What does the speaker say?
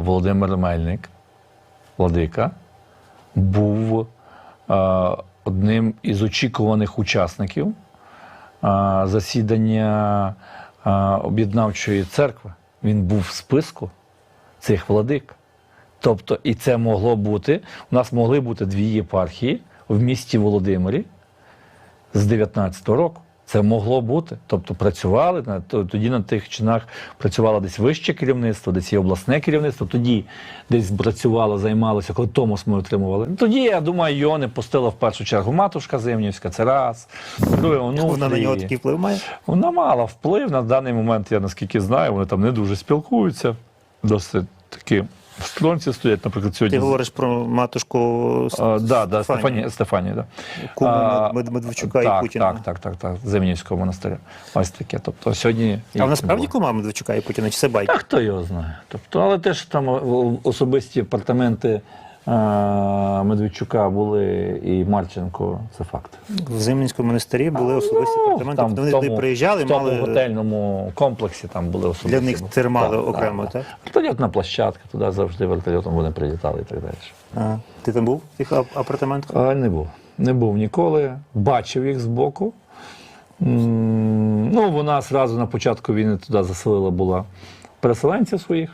Володимир Мельник, владика, був е, одним із очікуваних учасників е, засідання е, об'єднавчої церкви. Він був в списку цих владик. Тобто, і це могло бути. У нас могли бути дві єпархії в місті Володимирі з 19-го року. Це могло бути. Тобто працювали на то- тоді на тих чинах працювало десь вище керівництво, десь і обласне керівництво. Тоді десь працювало, займалося, коли Томос ми отримували. Тоді я думаю, його не пустила в першу чергу матушка Зимнівська, це раз. Друге, Вона на нього такий вплив має? Вона мала вплив на даний момент, я наскільки знаю, вони там не дуже спілкуються. Досить такі в сторонці стоять, наприклад, сьогодні. Ти говориш про матушку А, да, да, да. Куму Мед- Медведчука і Путіна. Так, так, так, так, Зимнівського монастиря. Ось таке. Тобто сьогодні. А вона справді кума Медведчука і Путіна, чи це байка? А хто його знає. Тобто, але теж там особисті апартаменти Медведчука були і Марченко, це факт. В Зимнінському монастирі були особисті Ну, апартаменти. там Тобто вони в туди приїжджали, в тому мали готельному комплексі там були особисті. для них термали Так, окремо, так? Вертольотна площадка, туди завжди вертольотом вони прилітали і так далі. А, ти там був в тих апартаментах? А, не був. Не був ніколи. Бачив їх збоку. Ну, вона зразу на початку війни туди заселила була переселенців своїх.